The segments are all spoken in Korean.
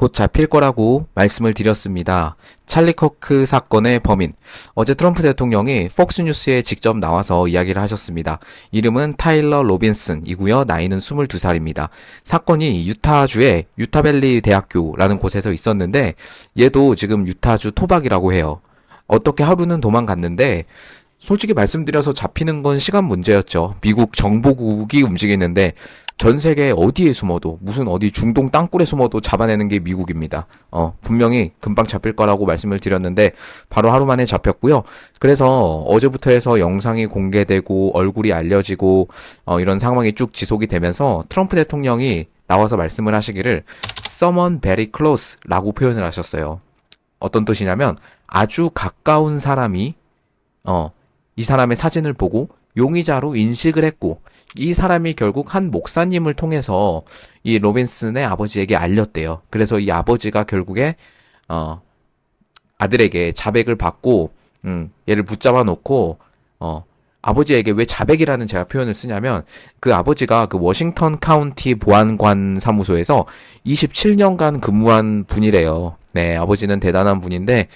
곧 잡힐 거라고 말씀을 드렸습니다. 찰리 커크 사건의 범인. 어제 트럼프 대통령이 폭스뉴스에 직접 나와서 이야기를 하셨습니다. 이름은 타일러 로빈슨이고요. 나이는 22살입니다. 사건이 유타주의 유타밸리 대학교라는 곳에서 있었는데 얘도 지금 유타주 토박이라고 해요. 어떻게 하루는 도망갔는데 솔직히 말씀드려서 잡히는 건 시간 문제였죠. 미국 정보국이 움직이는데 전 세계 어디에 숨어도 무슨 어디 중동 땅굴에 숨어도 잡아내는 게 미국입니다. 어, 분명히 금방 잡힐 거라고 말씀을 드렸는데 바로 하루 만에 잡혔고요. 그래서 어제부터 해서 영상이 공개되고 얼굴이 알려지고 어, 이런 상황이 쭉 지속이 되면서 트럼프 대통령이 나와서 말씀을 하시기를 someone very close라고 표현을 하셨어요. 어떤 뜻이냐면 아주 가까운 사람이 어, 이 사람의 사진을 보고 용의자로 인식을 했고 이 사람이 결국 한 목사님을 통해서 이 로빈슨의 아버지에게 알렸대요. 그래서 이 아버지가 결국에 어 아들에게 자백을 받고 음 얘를 붙잡아 놓고 어 아버지에게 왜 자백이라는 제가 표현을 쓰냐면 그 아버지가 그 워싱턴 카운티 보안관 사무소에서 27년간 근무한 분이래요. 네, 아버지는 대단한 분인데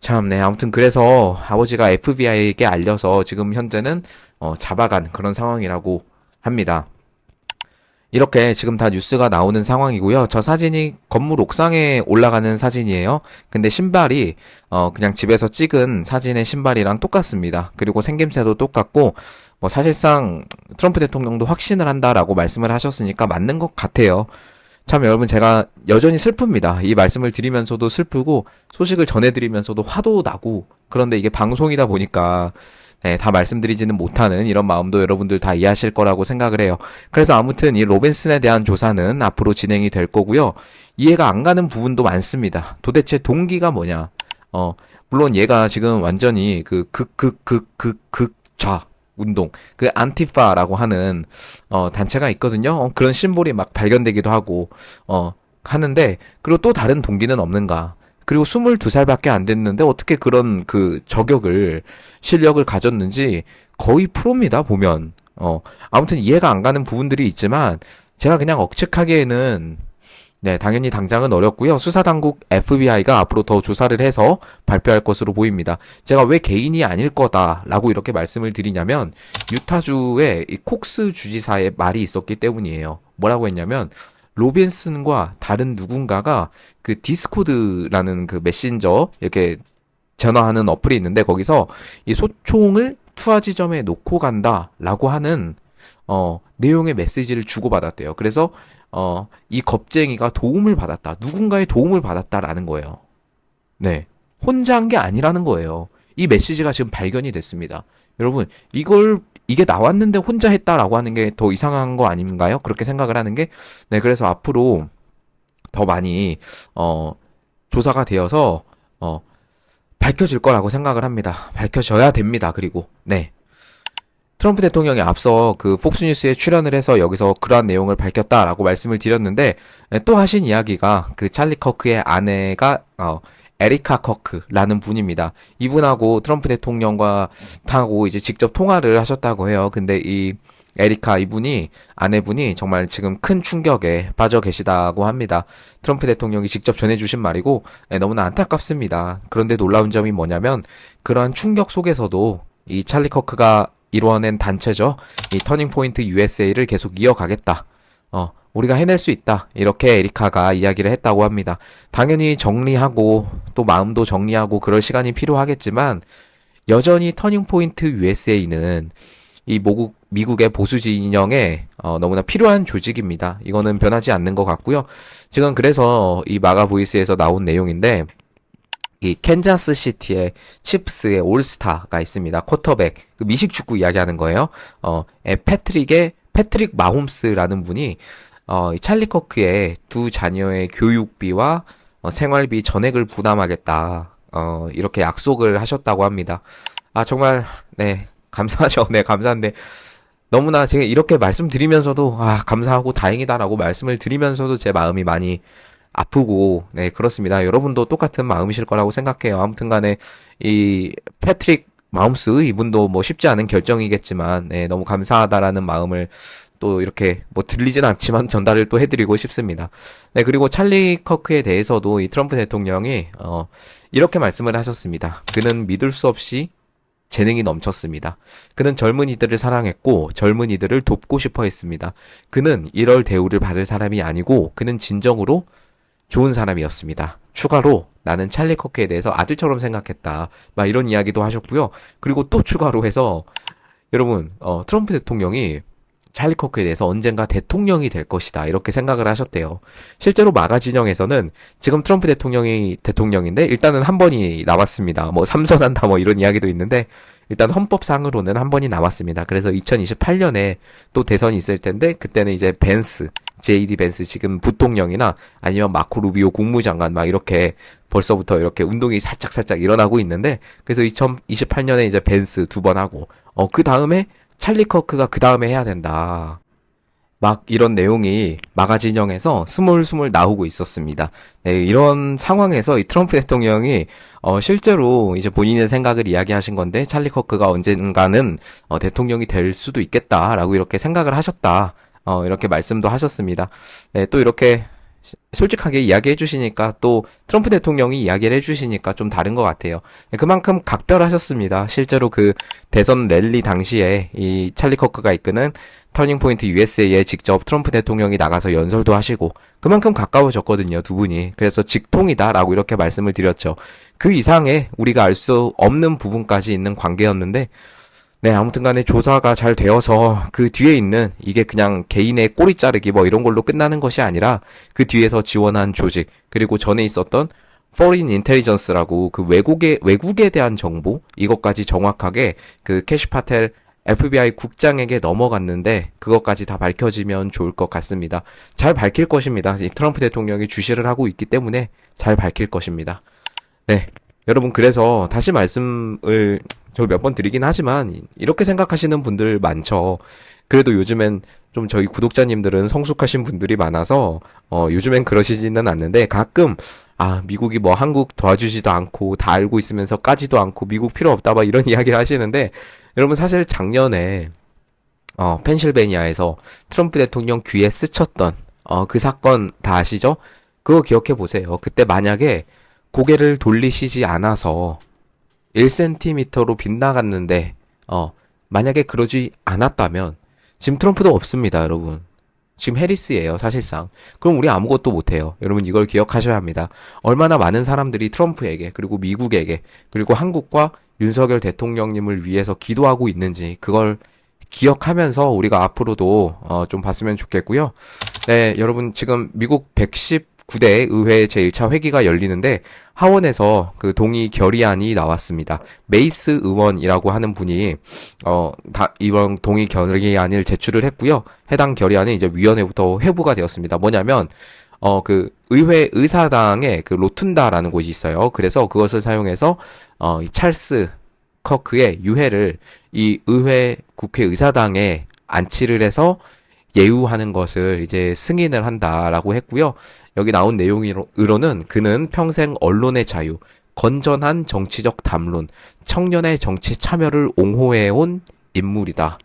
참, 네. 아무튼 그래서 아버지가 FBI에게 알려서 지금 현재는 어, 잡아간 그런 상황이라고 합니다. 이렇게 지금 다 뉴스가 나오는 상황이고요. 저 사진이 건물 옥상에 올라가는 사진이에요. 근데 신발이 어 그냥 집에서 찍은 사진의 신발이랑 똑같습니다. 그리고 생김새도 똑같고 뭐 사실상 트럼프 대통령도 확신을 한다라고 말씀을 하셨으니까 맞는 것 같아요. 참 여러분 제가 여전히 슬픕니다. 이 말씀을 드리면서도 슬프고 소식을 전해드리면서도 화도 나고 그런데 이게 방송이다 보니까 네, 다 말씀드리지는 못하는 이런 마음도 여러분들 다 이해하실 거라고 생각을 해요. 그래서 아무튼 이 로빈슨에 대한 조사는 앞으로 진행이 될 거고요. 이해가 안 가는 부분도 많습니다. 도대체 동기가 뭐냐? 어, 물론 얘가 지금 완전히 그 극, 극, 극, 극, 극, 좌. 운동, 그 안티파라고 하는 어 단체가 있거든요. 어, 그런 심볼이 막 발견되기도 하고 어 하는데 그리고 또 다른 동기는 없는가? 그리고 22살밖에 안 됐는데 어떻게 그런 그 저격을 실력을 가졌는지 거의 프로입니다, 보면. 어, 아무튼 이해가 안 가는 부분들이 있지만 제가 그냥 억측하기에는 네, 당연히 당장은 어렵고요. 수사당국 FBI가 앞으로 더 조사를 해서 발표할 것으로 보입니다. 제가 왜 개인이 아닐 거다라고 이렇게 말씀을 드리냐면 유타주의 이 콕스 주지사의 말이 있었기 때문이에요. 뭐라고 했냐면 로빈슨과 다른 누군가가 그 디스코드라는 그 메신저 이렇게 전화하는 어플이 있는데 거기서 이 소총을 투하 지점에 놓고 간다라고 하는 어 내용의 메시지를 주고받았대요. 그래서 어 이 겁쟁이가 도움을 받았다. 누군가의 도움을 받았다라는 거예요. 네. 혼자 한 게 아니라는 거예요. 이 메시지가 지금 발견이 됐습니다. 여러분, 이걸 이게 나왔는데 혼자 했다라고 하는 게 더 이상한 거 아닌가요? 그렇게 생각을 하는 게, 네, 그래서 앞으로 더 많이, 어, 조사가 되어서, 어, 밝혀질 거라고 생각을 합니다. 밝혀져야 됩니다. 그리고, 네. 트럼프 대통령이 앞서 그 폭스뉴스에 출연을 해서 여기서 그러한 내용을 밝혔다라고 말씀을 드렸는데, 네, 또 하신 이야기가 그 찰리 커크의 아내가, 어, 에리카 커크라는 분입니다. 이분하고 트럼프 대통령과 타고 이제 직접 통화를 하셨다고 해요. 근데 이 에리카 이분이 아내분이 정말 지금 큰 충격에 빠져 계시다고 합니다. 트럼프 대통령이 직접 전해주신 말이고 네, 너무나 안타깝습니다. 그런데 놀라운 점이 뭐냐면 그러한 충격 속에서도 이 찰리 커크가 이루어낸 단체죠. 이 터닝 포인트 USA를 계속 이어가겠다. 어, 우리가 해낼 수 있다. 이렇게 에리카가 이야기를 했다고 합니다. 당연히 정리하고 또 마음도 정리하고 그럴 시간이 필요하겠지만 여전히 터닝 포인트 USA는 이 모국 미국의 보수 진영에 어, 너무나 필요한 조직입니다. 이거는 변하지 않는 것 같고요. 지금 그래서 이 마가 보이스에서 나온 내용인데 이 캔자스 시티의 칩스의 올스타가 있습니다. 쿼터백 그 미식 축구 이야기하는 거예요. 어, 에, 패트릭의 패트릭 마홈스라는 분이 어, 이 찰리 커크의 두 자녀의 교육비와 어, 생활비 전액을 부담하겠다. 어, 이렇게 약속을 하셨다고 합니다. 아, 정말, 네, 감사하죠. 네, 감사한데. 너무나 제가 이렇게 말씀드리면서도, 아, 감사하고 다행이다라고 말씀을 드리면서도 제 마음이 많이 아프고, 네, 그렇습니다. 여러분도 똑같은 마음이실 거라고 생각해요. 아무튼 간에, 이, 패트릭 마움스 이분도 뭐 쉽지 않은 결정이겠지만 네, 너무 감사하다라는 마음을 또 이렇게 뭐 들리진 않지만 전달을 또 해드리고 싶습니다. 네, 그리고 찰리 커크에 대해서도 이 트럼프 대통령이, 어, 이렇게 말씀을 하셨습니다. 그는 믿을 수 없이 재능이 넘쳤습니다. 그는 젊은이들을 사랑했고 젊은이들을 돕고 싶어 했습니다. 그는 이럴 대우를 받을 사람이 아니고 그는 진정으로 좋은 사람이었습니다. 추가로 나는 찰리 커크에 대해서 아들처럼 생각했다. 막 이런 이야기도 하셨고요. 그리고 또 추가로 해서 여러분 어, 트럼프 대통령이 찰리 커크에 대해서 언젠가 대통령이 될 것이다 이렇게 생각을 하셨대요. 실제로 마가 진영에서는 지금 트럼프 대통령이 대통령인데 일단은 한 번이 남았습니다. 뭐 삼선한다 뭐 이런 이야기도 있는데 일단 헌법상으로는 한 번이 남았습니다. 그래서 2028년에 또 대선이 있을 텐데 그때는 이제 벤스 JD 벤스 지금 부통령이나 아니면 마코 루비오 국무장관 막 이렇게 벌써부터 이렇게 운동이 살짝 살짝 일어나고 있는데 그래서 2028년에 이제 벤스 두 번 하고 어 그 다음에 찰리 커크가 그 다음에 해야 된다. 막 이런 내용이 마가진영에서 스물스물 나오고 있었습니다. 네, 이런 상황에서 이 트럼프 대통령이 어, 실제로 이제 본인의 생각을 이야기하신 건데 찰리 커크가 언젠가는 어, 대통령이 될 수도 있겠다라고 이렇게 생각을 하셨다. 어, 이렇게 말씀도 하셨습니다. 네, 또 이렇게 솔직하게 이야기해 주시니까 또 트럼프 대통령이 이야기를 해 주시니까 좀 다른 것 같아요. 네, 그만큼 각별하셨습니다. 실제로 그 대선 랠리 당시에 이 찰리 커크가 이끄는 터닝 포인트 USA에 직접 트럼프 대통령이 나가서 연설도 하시고 그만큼 가까워졌거든요, 두 분이. 그래서 직통이다라고 이렇게 말씀을 드렸죠. 그 이상의 우리가 알 수 없는 부분까지 있는 관계였는데 네, 아무튼 간에 조사가 잘 되어서 그 뒤에 있는 이게 그냥 개인의 꼬리 자르기 뭐 이런 걸로 끝나는 것이 아니라 그 뒤에서 지원한 조직 그리고 전에 있었던 Foreign Intelligence라고 그 외국에 외국에 대한 정보 이것까지 정확하게 그 캐시 파텔 FBI 국장에게 넘어갔는데 그것까지 다 밝혀지면 좋을 것 같습니다. 잘 밝힐 것입니다. 트럼프 대통령이 주시를 하고 있기 때문에 잘 밝힐 것입니다. 네. 여러분 그래서 다시 말씀을 저몇번 드리긴 하지만 이렇게 생각하시는 분들 많죠. 그래도 요즘엔 좀 저희 구독자님들은 성숙하신 분들이 많아서 어 요즘엔 그러시지는 않는데 가끔 아 미국이 뭐 한국 도와주지도 않고 다 알고 있으면서 까지도 않고 미국 필요 없다 막 이런 이야기를 하시는데 여러분 사실 작년에 어 펜실베니아에서 트럼프 대통령 귀에 스쳤던 어 그 사건 다 아시죠? 그거 기억해 보세요. 그때 만약에 고개를 돌리시지 않아서 1cm로 빗나갔는데, 어, 만약에 그러지 않았다면, 지금 트럼프도 없습니다, 여러분. 지금 해리스예요, 사실상. 그럼 우리 아무것도 못해요. 여러분 이걸 기억하셔야 합니다. 얼마나 많은 사람들이 트럼프에게, 그리고 미국에게, 그리고 한국과 윤석열 대통령님을 위해서 기도하고 있는지, 그걸 기억하면서 우리가 앞으로도 어, 좀 봤으면 좋겠고요. 네, 여러분 지금 미국 110 9대 의회 제1차 회기가 열리는데 하원에서 그 동의 결의안이 나왔습니다. 메이스 의원이라고 하는 분이 어다 이번 동의 결의안을 제출을 했고요. 해당 결의안은 이제 위원회부터 회부가 되었습니다. 뭐냐면 어 그 의회 의사당에 그 로툰다라는 곳이 있어요. 그래서 그것을 사용해서 어 이 찰스 커크의 유해를 이 의회 국회 의사당에 안치를 해서 예우하는 것을 이제 승인을 한다라고 했고요. 여기 나온 내용으로는 그는 평생 언론의 자유, 건전한 정치적 담론, 청년의 정치 참여를 옹호해온 인물이다.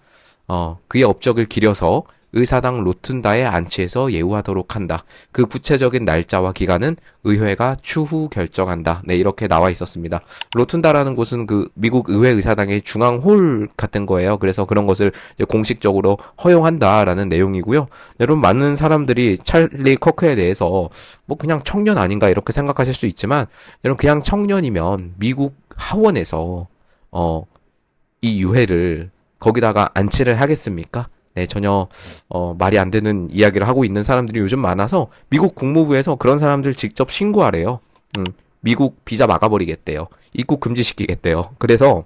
어, 그의 업적을 기려서 의사당 로튼다에 안치해서 예우하도록 한다. 그 구체적인 날짜와 기간은 의회가 추후 결정한다. 네, 이렇게 나와 있었습니다. 로튼다라는 곳은 그 미국 의회 의사당의 중앙 홀 같은 거예요. 그래서 그런 것을 공식적으로 허용한다라는 내용이고요. 여러분 많은 사람들이 찰리 커크에 대해서 뭐 그냥 청년 아닌가 이렇게 생각하실 수 있지만 여러분 그냥 청년이면 미국 하원에서 어 이 유해를 거기다가 안치를 하겠습니까? 네, 전혀 어, 말이 안 되는 이야기를 하고 있는 사람들이 요즘 많아서 미국 국무부에서 그런 사람들 직접 신고하래요. 음, 미국 비자 막아버리겠대요. 입국 금지시키겠대요. 그래서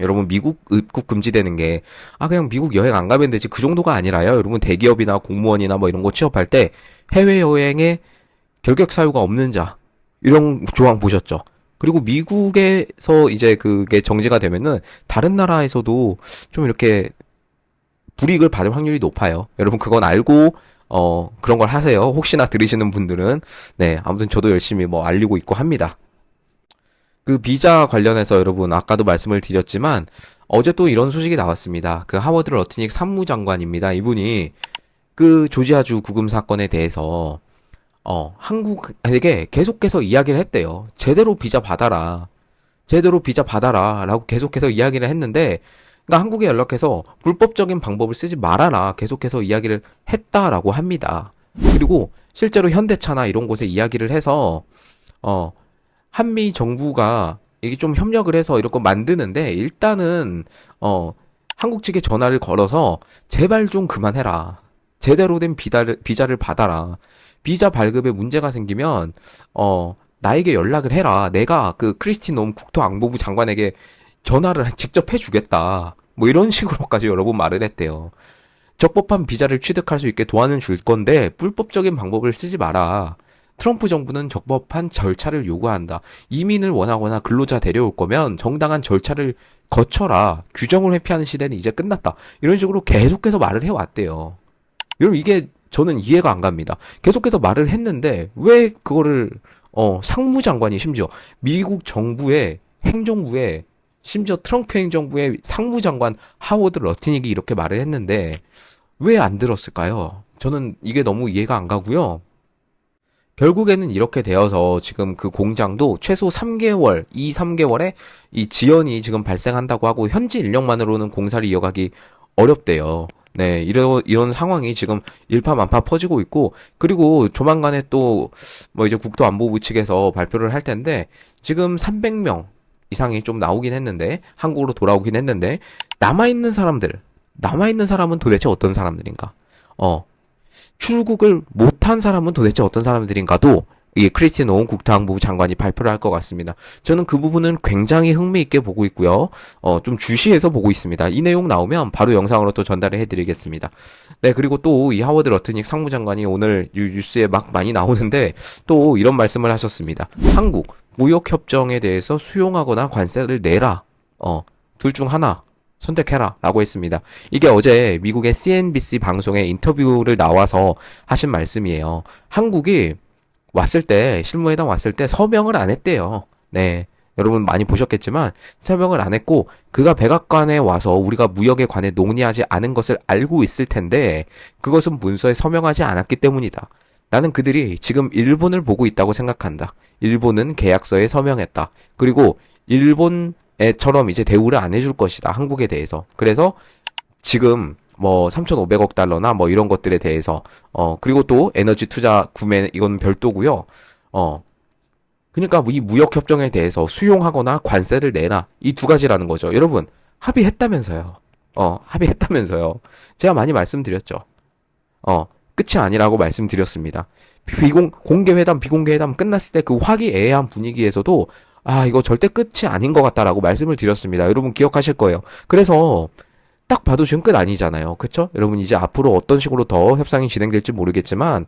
여러분 미국 입국 금지되는 게 아 그냥 미국 여행 안 가면 되지 그 정도가 아니라요. 여러분 대기업이나 공무원이나 뭐 이런 거 취업할 때 해외 여행에 결격 사유가 없는 자 이런 조항 보셨죠? 그리고 미국에서 이제 그게 정지가 되면은 다른 나라에서도 좀 이렇게 불이익을 받을 확률이 높아요. 여러분 그건 알고 어 그런 걸 하세요. 혹시나 들으시는 분들은 네 아무튼 저도 열심히 뭐 알리고 있고 합니다. 그 비자 관련해서 여러분 아까도 말씀을 드렸지만 어제 또 이런 소식이 나왔습니다. 그 하워드 러트닉 상무장관입니다. 이분이 그 조지아주 구금 사건에 대해서 어 한국에게 계속해서 이야기를 했대요. 제대로 비자 받아라. 제대로 비자 받아라라고 계속해서 이야기를 했는데 그러니까 한국에 연락해서 불법적인 방법을 쓰지 말아라 계속해서 이야기를 했다라고 합니다. 그리고 실제로 현대차나 이런 곳에 이야기를 해서 어 한미 정부가 이게 좀 협력을 해서 이런 거 만드는데 일단은 어 한국 측에 전화를 걸어서 제발 좀 그만해라. 제대로 된 비자를 비자를 받아라. 비자 발급에 문제가 생기면 어 나에게 연락을 해라. 내가 그 크리스틴 놈 국토안보부 장관에게 전화를 직접 해주겠다. 뭐 이런 식으로까지 여러 번 말을 했대요. 적법한 비자를 취득할 수 있게 도와는 줄 건데 불법적인 방법을 쓰지 마라. 트럼프 정부는 적법한 절차를 요구한다. 이민을 원하거나 근로자 데려올 거면 정당한 절차를 거쳐라. 규정을 회피하는 시대는 이제 끝났다. 이런 식으로 계속해서 말을 해왔대요. 여러분 이게 저는 이해가 안 갑니다. 계속해서 말을 했는데 왜 그거를 어 상무장관이 심지어 미국 정부의 행정부의 심지어 트럼프 행정부의 상무장관 하워드 러티닉이 이렇게 말을 했는데 왜 안 들었을까요? 저는 이게 너무 이해가 안 가고요. 결국에는 이렇게 되어서 지금 그 공장도 최소 3개월, 2, 3개월에 이 지연이 지금 발생한다고 하고 현지 인력만으로는 공사를 이어가기 어렵대요. 네, 이런, 이런 상황이 지금 일파만파 퍼지고 있고, 그리고 조만간에 또, 뭐 이제 국토안보부 측에서 발표를 할 텐데, 지금 300명 이상이 좀 나오긴 했는데, 한국으로 돌아오긴 했는데, 남아 있는 사람들, 남아 있는 사람은 도대체 어떤 사람들인가? 어, 출국을 못한 사람은 도대체 어떤 사람들인가도 이 크리스틴 오은 국토안보부 장관이 발표를 할 것 같습니다. 저는 그 부분은 굉장히 흥미있게 보고 있고요. 어, 좀 주시해서 보고 있습니다. 이 내용 나오면 바로 영상으로 또 전달을 해드리겠습니다. 네, 그리고 또 이 하워드 러트닉 상무장관이 오늘 뉴스에 막 많이 나오는데 또 이런 말씀을 하셨습니다. 한국 무역협정에 대해서 수용하거나 관세를 내라. 어, 둘 중 하나. 선택해라 라고 했습니다. 이게 어제 미국의 CNBC 방송에 인터뷰를 나와서 하신 말씀이에요. 한국이 왔을 때, 실무회담 왔을 때 서명을 안 했대요. 네. 여러분 많이 보셨겠지만 서명을 안 했고 그가 백악관에 와서 우리가 무역에 관해 논의하지 않은 것을 알고 있을 텐데 그것은 문서에 서명하지 않았기 때문이다. 나는 그들이 지금 일본을 보고 있다고 생각한다. 일본은 계약서에 서명했다. 그리고 일본에처럼 이제 대우를 안 해줄 것이다. 한국에 대해서. 그래서 지금 뭐 3,500억 달러나 뭐 이런 것들에 대해서 어 그리고 또 에너지 투자 구매 이건 별도고요. 어 그러니까 이 무역 협정에 대해서 수용하거나 관세를 내라 이 두 가지라는 거죠. 여러분 합의했다면서요. 어 합의했다면서요. 제가 많이 말씀드렸죠. 어 끝이 아니라고 말씀드렸습니다. 비공 공개 회담 비공개 회담 끝났을 때 그 화기애애한 분위기에서도 아 이거 절대 끝이 아닌 것 같다라고 말씀을 드렸습니다. 여러분 기억하실 거예요. 그래서 딱 봐도 지금 끝 아니잖아요. 그쵸? 여러분 이제 앞으로 어떤 식으로 더 협상이 진행될지 모르겠지만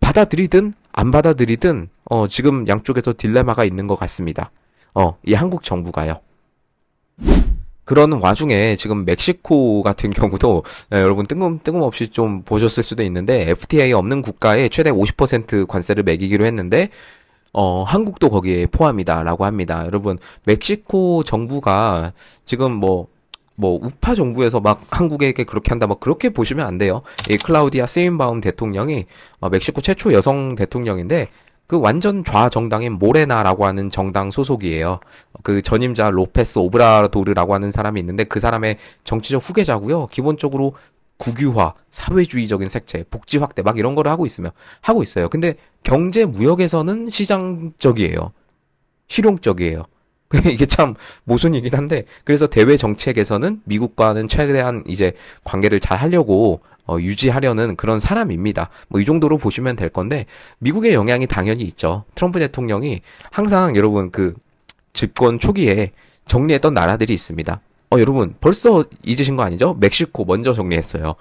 받아들이든 안 받아들이든 어 지금 양쪽에서 딜레마가 있는 것 같습니다. 어이 한국 정부가요. 그런 와중에 지금 멕시코 같은 경우도 네, 여러분 뜬금 뜬금없이 좀 보셨을 수도 있는데 FTA 없는 국가에 최대 50% 관세를 매기기로 했는데 어, 한국도 거기에 포함이다라고 합니다. 여러분, 멕시코 정부가 지금 뭐, 뭐, 우파 정부에서 막 한국에게 그렇게 한다, 뭐, 그렇게 보시면 안 돼요. 이 클라우디아 세인바움 대통령이, 어, 멕시코 최초 여성 대통령인데, 그 완전 좌 정당인 모레나라고 하는 정당 소속이에요. 그 전임자 로페스 오브라도르라고 하는 사람이 있는데 그 사람의 정치적 후계자고요. 기본적으로 국유화, 사회주의적인 색채, 복지 확대 막 이런 거를 하고 있으며 하고 있어요. 근데 경제 무역에서는 시장적이에요. 실용적이에요. 이게 참 모순이긴 한데 그래서 대외 정책에서는 미국과는 최대한 이제 관계를 잘 하려고 어, 유지하려는 그런 사람입니다. 뭐 이 정도로 보시면 될 건데 미국의 영향이 당연히 있죠. 트럼프 대통령이 항상 여러분 그 집권 초기에 정리했던 나라들이 있습니다. 어, 여러분, 벌써 잊으신 거 아니죠? 멕시코 먼저 정리했어요.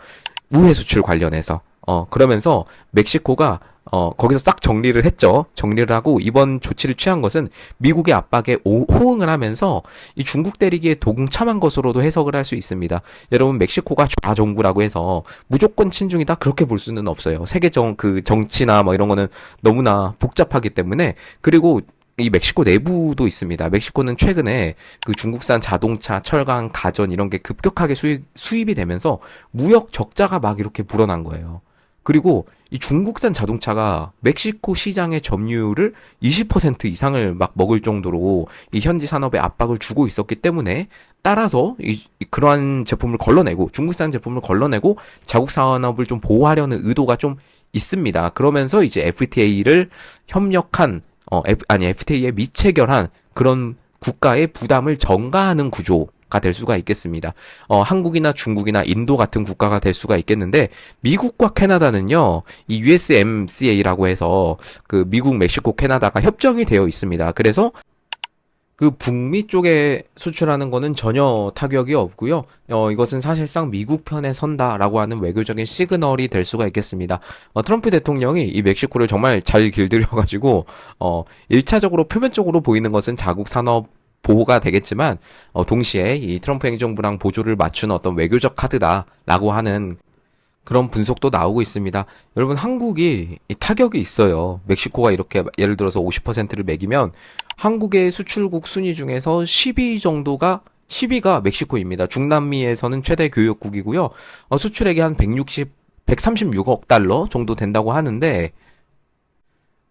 우회 수출 관련해서. 어, 그러면서 멕시코가 어, 거기서 싹 정리를 했죠. 정리를 하고 이번 조치를 취한 것은 미국의 압박에 오, 호응을 하면서 이 중국 대리기에 동참한 것으로도 해석을 할 수 있습니다. 여러분 멕시코가 좌정부라고 해서 무조건 친중이다 그렇게 볼 수는 없어요. 세계 정 그 정치나 뭐 이런 거는 너무나 복잡하기 때문에 그리고 이 멕시코 내부도 있습니다. 멕시코는 최근에 그 중국산 자동차, 철강, 가전 이런 게 급격하게 수입, 수입이 되면서 무역 적자가 막 이렇게 불어난 거예요. 그리고 이 중국산 자동차가 멕시코 시장의 점유율을 20% 이상을 막 먹을 정도로 이 현지 산업에 압박을 주고 있었기 때문에 따라서 이, 이 그러한 제품을 걸러내고 중국산 제품을 걸러내고 자국 산업을 좀 보호하려는 의도가 좀 있습니다. 그러면서 이제 FTA를 협력한 어 F, 아니 FTA에 미체결한 그런 국가의 부담을 전가하는 구조가 될 수가 있겠습니다. 어 한국이나 중국이나 인도 같은 국가가 될 수가 있겠는데 미국과 캐나다는요. 이 USMCA라고 해서 그 미국, 멕시코, 캐나다가 협정이 되어 있습니다. 그래서 그 북미 쪽에 수출하는 거는 전혀 타격이 없고요. 어, 이것은 사실상 미국 편에 선다라고 하는 외교적인 시그널이 될 수가 있겠습니다. 어, 트럼프 대통령이 이 멕시코를 정말 잘 길들여가지고, 어, 1차적으로 표면적으로 보이는 것은 자국 산업 보호가 되겠지만, 어, 동시에 이 트럼프 행정부랑 보조를 맞추는 어떤 외교적 카드다라고 하는 그런 분석도 나오고 있습니다. 여러분, 한국이 이 타격이 있어요. 멕시코가 이렇게 예를 들어서 50%를 매기면 한국의 수출국 순위 중에서 10위 정도가 10위가 멕시코입니다. 중남미에서는 최대 교역국이고요. 어, 수출액이 한 160, 136억 달러 정도 된다고 하는데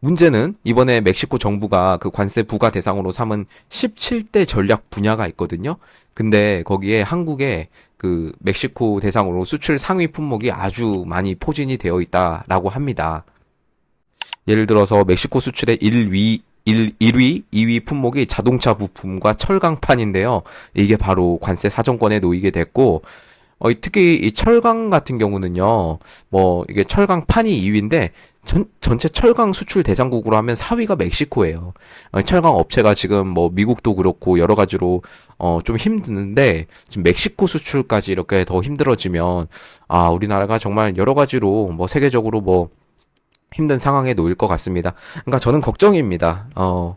문제는 이번에 멕시코 정부가 그 관세 부과 대상으로 삼은 17대 전략 분야가 있거든요. 근데 거기에 한국의 그 멕시코 대상으로 수출 상위 품목이 아주 많이 포진이 되어 있다라고 합니다. 예를 들어서 멕시코 수출의 1위 1, 1위, 2위 품목이 자동차 부품과 철강판인데요. 이게 바로 관세 사정권에 놓이게 됐고, 어, 이 특히 이 철강 같은 경우는요, 뭐, 이게 철강 판이 2위인데, 전, 전체 철강 수출 대상국으로 하면 4위가 멕시코예요. 어, 철강 업체가 지금 뭐, 미국도 그렇고, 여러 가지로, 어, 좀 힘드는데, 지금 멕시코 수출까지 이렇게 더 힘들어지면, 아, 우리나라가 정말 여러 가지로, 뭐, 세계적으로 뭐, 힘든 상황에 놓일 것 같습니다. 그러니까 저는 걱정입니다. 어,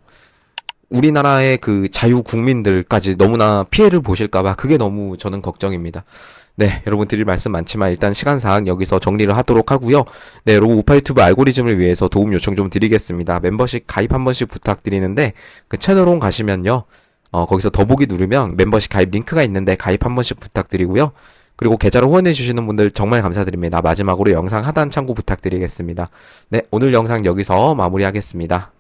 우리나라의 그 자유 국민들까지 너무나 피해를 보실까봐 그게 너무 저는 걱정입니다. 네, 여러분 드릴 말씀 많지만 일단 시간상 여기서 정리를 하도록 하고요. 네, 여러분 우파 유튜브 알고리즘을 위해서 도움 요청 좀 드리겠습니다. 멤버십 가입 한 번씩 부탁드리는데 그 채널 홈 가시면요. 어, 거기서 더보기 누르면 멤버십 가입 링크가 있는데 가입 한 번씩 부탁드리고요. 그리고 계좌로 후원해 주시는 분들 정말 감사드립니다. 마지막으로 영상 하단 참고 부탁드리겠습니다. 네, 오늘 영상 여기서 마무리하겠습니다.